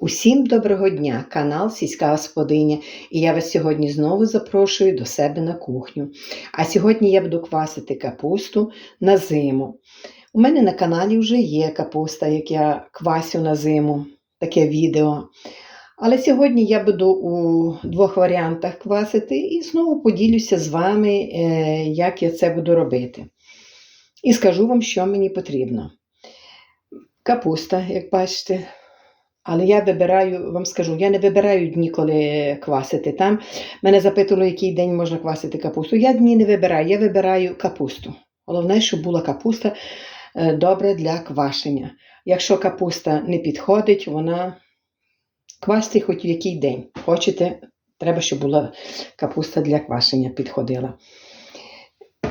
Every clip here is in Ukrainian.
Усім доброго дня, канал Сільська Господиня, і я вас сьогодні знову запрошую до себе на кухню. А сьогодні я буду квасити капусту на зиму. У мене на каналі вже є капуста, як я квасю на зиму, таке відео. Але сьогодні я буду у двох варіантах квасити і знову поділюся з вами, е, як я це буду робити. І скажу вам, що мені потрібно. Капуста, як бачите. Але я вибираю, вам скажу, я не вибираю дні, коли квасити. Там мене запитували, який день можна квасити капусту. Я дні не вибираю, я вибираю капусту. Головне, щоб була капуста е, добре для квашення. Якщо капуста не підходить, вона квасти хоч в який день. Хочете, треба, щоб була капуста для квашення підходила.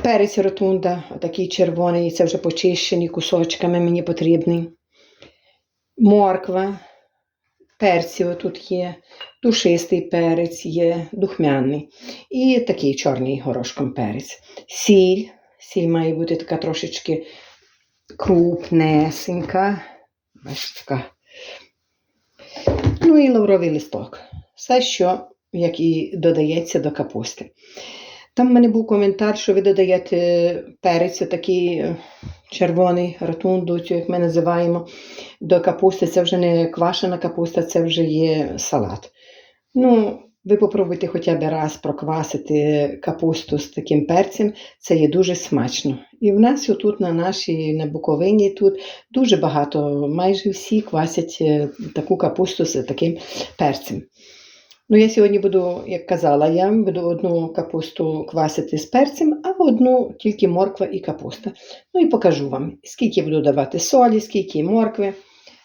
Перець ротунда, такий червоний, це вже почищений кусочками мені потрібний. Морква, перці тут є, душистий перець є, духмяний. І такий чорний горошком перець. Сіль. Сіль має бути така трошечки крупнесенька. Бачите, така. Ну і лавровий листок. Все, що як і додається до капусти. Там в мене був коментар, що ви додаєте перець, такий червоний ротунду, як ми називаємо, до капусти. Це вже не квашена капуста, це вже є салат. Ну, ви попробуйте хоча б раз проквасити капусту з таким перцем, це є дуже смачно. І в нас тут на нашій на Буковині тут дуже багато, майже всі квасять е, таку капусту з таким перцем. Ну, я сьогодні буду, як казала, я буду одну капусту квасити з перцем, а одну тільки морква і капуста. Ну і покажу вам, скільки буду давати солі, скільки моркви.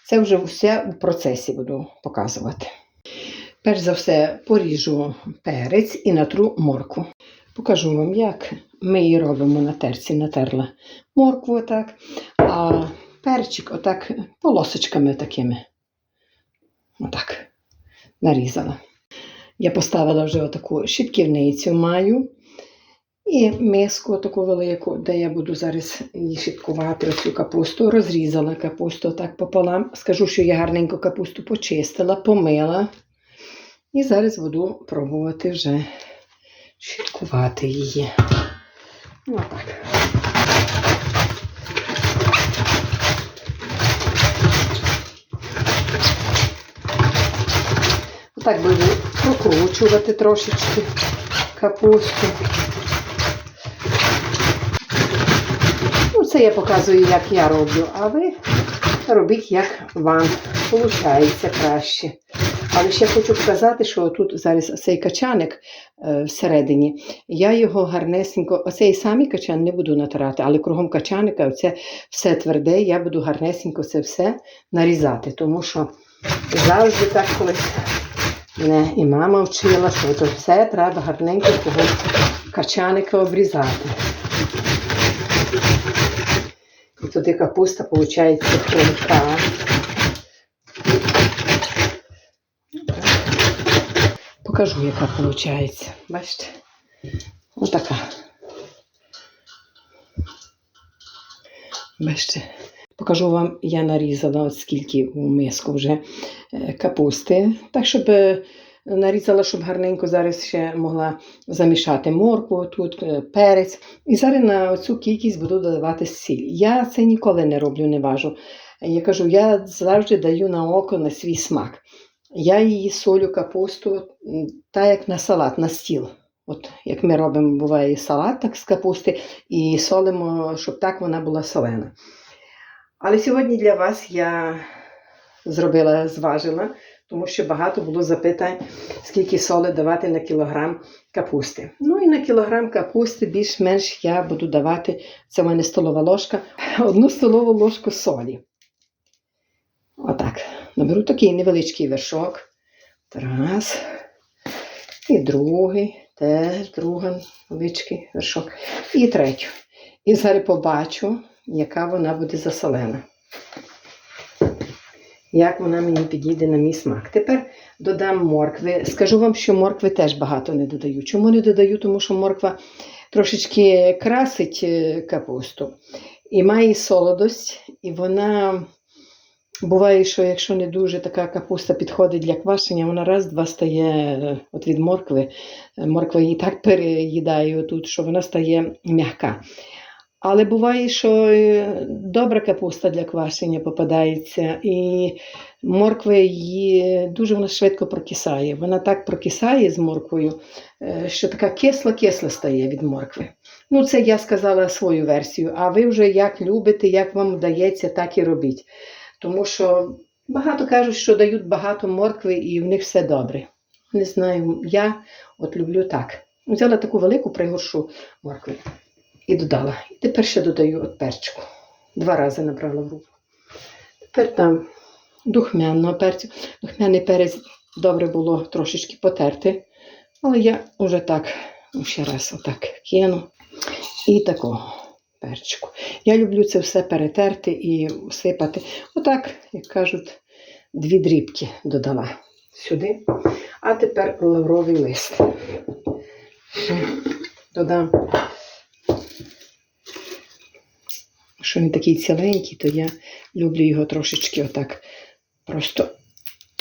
Це вже все в процесі буду показувати. Перш за все, поріжу перець і натру моркву. Покажу вам, як ми її робимо на терці. Натерла моркву отак, а перчик отак полосочками такими. Отак нарізала. Я поставила вже отаку шипківницю маю. І миску таку велику, де я буду зараз її шипкувати оцю капусту. Розрізала капусту так пополам. Скажу, що я гарненько капусту почистила, помила. І зараз буду пробувати вже шипкувати її. Отак. Отак буду прокручувати трошечки капусту. Ну, це я показую, як я роблю, а ви робіть, як вам виходить краще. Але ще хочу сказати, що тут зараз цей качаник е, всередині, я його гарнесенько, оцей самий качан не буду натирати, але кругом качаника оце все тверде, я буду гарнесенько це все нарізати, тому що завжди так колись мене і мама вчила, що це все треба гарненько того качаника обрізати. І туди капуста, виходить, хрумка. Покажу, яка виходить. Бачите? Отака. Бачите? Покажу вам, я нарізала от скільки у миску вже е, капусти. Так, щоб е, нарізала, щоб гарненько зараз ще могла замішати моркву, тут е, перець. І зараз на цю кількість буду додавати сіль. Я це ніколи не роблю, не важу. Я кажу, я завжди даю на око на свій смак. Я її солю капусту, так як на салат, на стіл. От Як ми робимо, буває салат так з капусти, і солимо, щоб так вона була солена. Але сьогодні для вас я зробила, зважила, тому що багато було запитань, скільки соли давати на кілограм капусти. Ну і на кілограм капусти більш-менш я буду давати, це в мене столова ложка, одну столову ложку солі. Отак. Наберу такий невеличкий вершок. Раз. І другий, теж другий невеличкий вершок. І третю. І зараз побачу, яка вона буде засолена. Як вона мені підійде на мій смак. Тепер додам моркви. Скажу вам, що моркви теж багато не додаю. Чому не додаю? Тому що морква трошечки красить е, капусту і має солодость, і вона Буває, що якщо не дуже така капуста підходить для квашення, вона раз-два стає е, от від моркви. Морква її так переїдає отут, що вона стає м'яка. Але буває, що е, добра капуста для квашення попадається, і морква її дуже вона швидко прокисає. Вона так прокисає з морквою, е, що така кисла-кисла стає від моркви. Ну, це я сказала свою версію. А ви вже як любите, як вам вдається, так і робіть. Тому що багато кажуть, що дають багато моркви і в них все добре. Не знаю, я от люблю так. Взяла таку велику пригоршу моркви і додала. І тепер ще додаю от перчику. Два рази набрала в руку. Тепер там духмяного перцю. Духмяний перець добре було трошечки потерти. Але я вже так, ну, ще раз отак кину. І такого перчику. Я люблю це все перетерти і сипати. Отак, як кажуть, дві дрібки додала сюди. А тепер лавровий лист. Додам. Що він такий ціленький, то я люблю його трошечки отак просто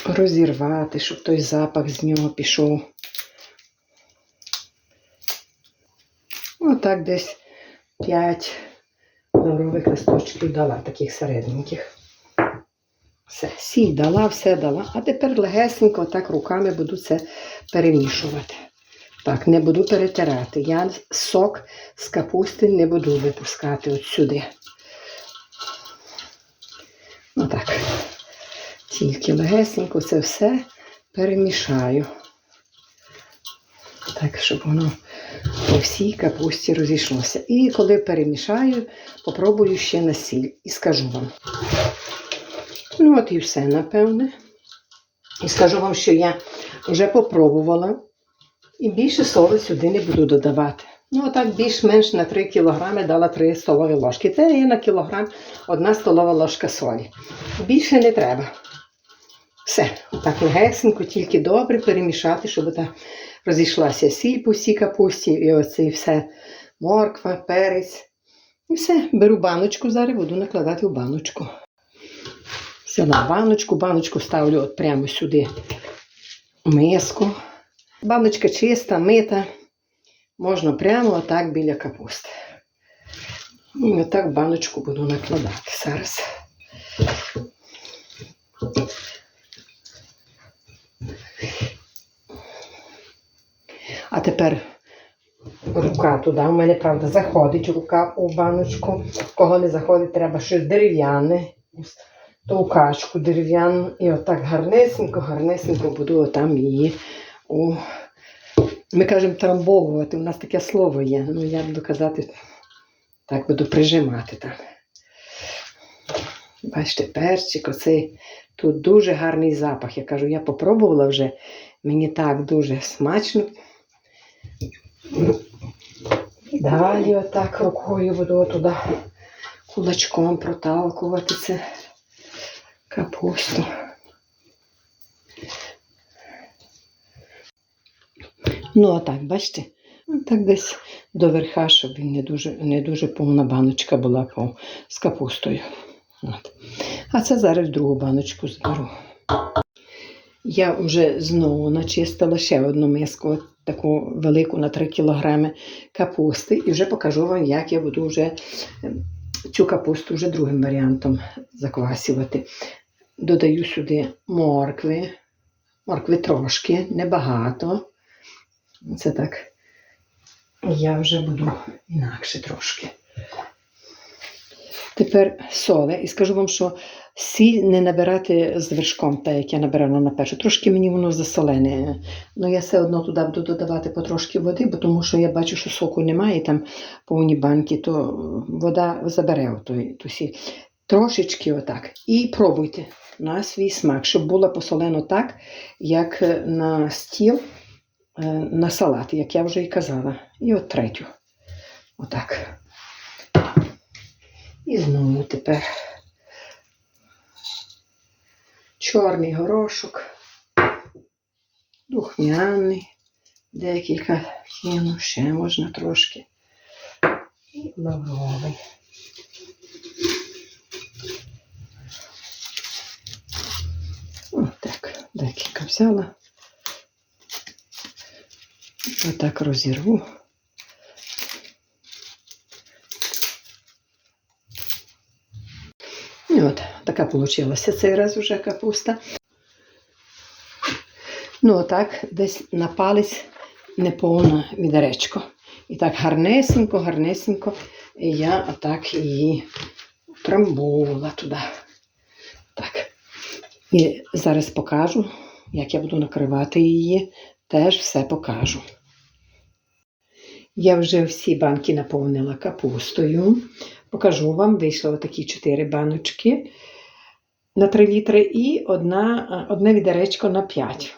розірвати, щоб той запах з нього пішов. Отак десь 5 лаврових листочків дала, таких середненьких. Все, сіль дала, все дала. А тепер легесенько так руками буду це перемішувати. Так, не буду перетирати. Я сок з капусти не буду випускати от сюди. Отак. Тільки легесенько це все перемішаю. Так, щоб воно по всій капусті розійшлося. І коли перемішаю, попробую ще на сіль і скажу вам. Ну, от і все, напевне. І скажу вам, що я вже попробувала. І більше соли сюди не буду додавати. Ну, отак більш-менш на 3 кг дала 3 столові ложки. Це є на кілограм 1 столова ложка солі. Більше не треба. Все, так легесенько, тільки добре перемішати, щоб та розійшлася сіль по всій капусті, і оце і все морква, перець. І все, беру баночку, зараз буду накладати в баночку. Взяла баночку, баночку ставлю от прямо сюди в миску. Баночка чиста, мита. Можна прямо отак біля капусти. І отак баночку буду накладати зараз. А тепер рука туди. У мене, правда, заходить рука у баночку. Кого не заходить, треба щось дерев'яне. Ту качку дерев'яну. І отак гарнесенько, гарнесенько буду там її у. Ми кажемо трамбовувати, у нас таке слово є. Ну, я буду казати, так буду прижимати там. Бачите, перчик, оцей тут дуже гарний запах. Я кажу, я попробувала вже, мені так дуже смачно. Далі отак рукою буду туди кулачком проталкувати це капусту. Ну, а так, бачите? Ну, так десь до верха, щоб він не дуже, не дуже повна баночка була по, з капустою. От. А це зараз другу баночку зберу. Я вже знову начистила ще одну миску, таку велику на 3 кілограми капусти, і вже покажу вам, як я буду вже ем, цю капусту вже другим варіантом заквасювати. Додаю сюди моркви, моркви трошки, небагато. Це так. Я вже буду інакше трошки. Тепер соли. І скажу вам, що сіль не набирати з вершком, так як я набирала на першу. Трошки мені воно засолене. Ну я все одно туди буду додавати потрошки води, бо тому що я бачу, що соку немає, там повні банки, то вода забере ту, ту сіль. Трошечки отак. І пробуйте на свій смак, щоб було посолено так, як на стіл, на салат, як я вже і казала. І от третю. Отак. І знову тепер чорний горошок, духмяний, декілька кину, ще можна трошки. І лавровий. декілька взяла. Отак розірву. І от така вийшла цей раз вже капуста. Ну, отак, десь на палець неповне відеречко. І так гарнесенько, гарнесенько І я отак її трамбувала туди. Так. І зараз покажу, як я буду накривати її. Теж все покажу. Я вже всі банки наповнила капустою. Покажу вам, вийшло такі 4 баночки на 3 літри і одна, одне відеречко на 5.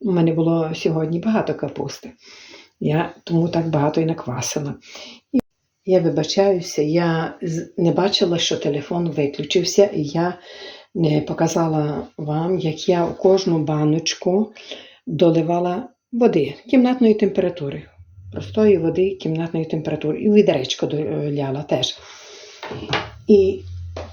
У мене було сьогодні багато капусти. Я тому так багато і наквасила. І я вибачаюся, я не бачила, що телефон виключився, і я не показала вам, як я в кожну баночку доливала води кімнатної температури. Простої води кімнатної температури. І відеречко доляла теж. І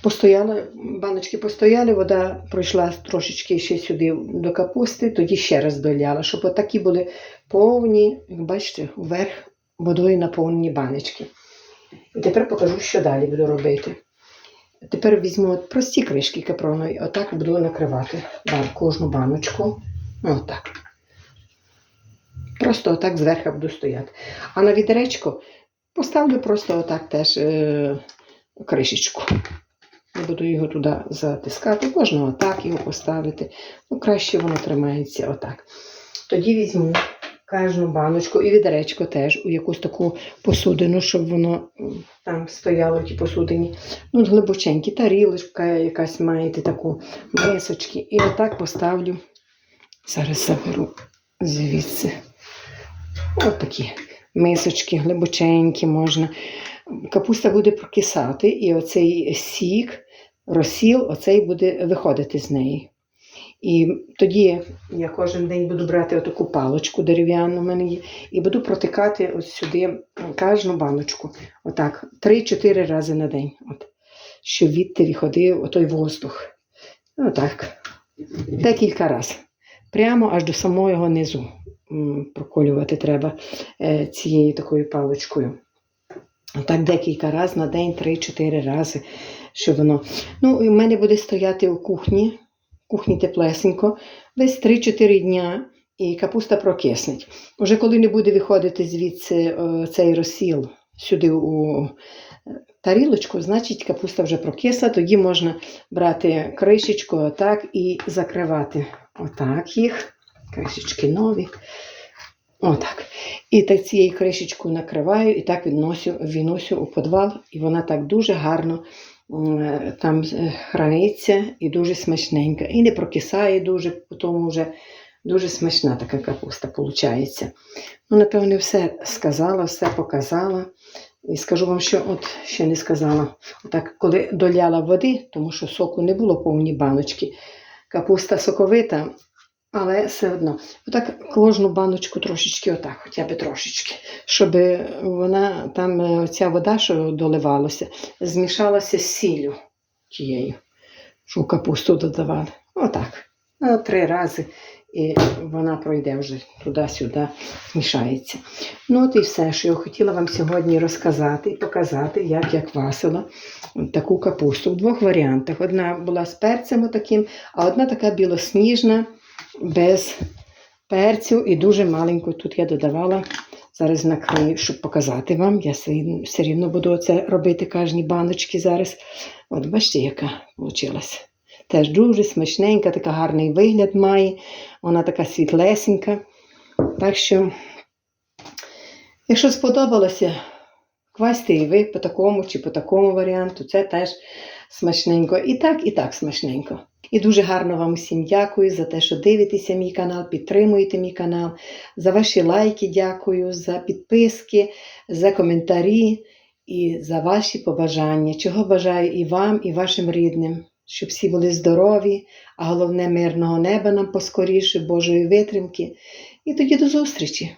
постояла, баночки постояли, вода пройшла трошечки ще сюди до капусти, тоді ще раз доляла, щоб отакі були повні, як бачите, вверх водою наповнені баночки. І тепер покажу, що далі буду робити. Тепер візьму прості кришки капронові, отак буду накривати кожну баночку. Отак. Просто отак зверху буду стояти. А на відеречко поставлю просто отак теж е, кришечку. Не буду його туди затискати, можна отак його поставити. Ну, краще воно тримається отак. Тоді візьму кожну баночку і відеречко теж у якусь таку посудину, щоб воно там стояло в тій посудині. Ну, глибоченькі, тарілочка якась маєте таку, мисочки. І отак поставлю. Зараз заберу звідси. От такі мисочки глибоченькі можна. Капуста буде прокисати, і оцей сік, розсіл, оцей буде виходити з неї. І тоді я кожен день буду брати отаку паличку дерев'яну в мене і буду протикати ось сюди кожну баночку. Отак, 3-4 рази на день. От, щоб відти виходив отой воздух. Отак. Декілька разів. Прямо аж до самого низу проколювати треба е, цією такою паличкою. Так декілька разів на день, 3-4 рази, щоб воно. Ну, і в мене буде стояти у кухні, кухні теплесенько, десь 3-4 дня, і капуста прокиснеть. Уже коли не буде виходити звідси е, цей розсіл сюди у е, тарілочку, значить капуста вже прокисла, тоді можна брати кришечку отак і закривати отак їх. Кришечки нові. Отак. І так цією кришечкою накриваю і так відносю, відносю у підвал, і вона так дуже гарно там е, храниться і дуже смачненька. І не прокисає дуже, тому вже дуже смачна така капуста виходить. Ну, напевне, все сказала, все показала. І скажу вам, що от ще не сказала. Отак, коли доляла води, тому що соку не було повні баночки. Капуста соковита, але все одно. Отак кожну баночку трошечки, отак, хоча б трошечки, щоб вона там, е, ця вода, що доливалася, змішалася з сіллю тією, що капусту додавали. Отак. Ну, три рази. І вона пройде вже туди-сюди, змішається. Ну, от і все, що я хотіла вам сьогодні розказати і показати, як я квасила таку капусту в двох варіантах. Одна була з перцем таким, а одна така білосніжна, без перцю і дуже маленьку. Тут я додавала. Зараз накрию, щоб показати вам. Я все, рівно буду це робити кожні баночки зараз. От бачите, яка вийшла. Теж дуже смачненька, така гарний вигляд має. Вона така світлесенька. Так що, якщо сподобалося, квасьте і ви по такому чи по такому варіанту, це теж смачненько. І так, і так смачненько. І дуже гарно вам усім дякую за те, що дивитеся мій канал, підтримуєте мій канал, за ваші лайки дякую, за підписки, за коментарі і за ваші побажання. Чого бажаю і вам, і вашим рідним, щоб всі були здорові, а головне мирного неба нам поскоріше, Божої витримки. І тоді до зустрічі!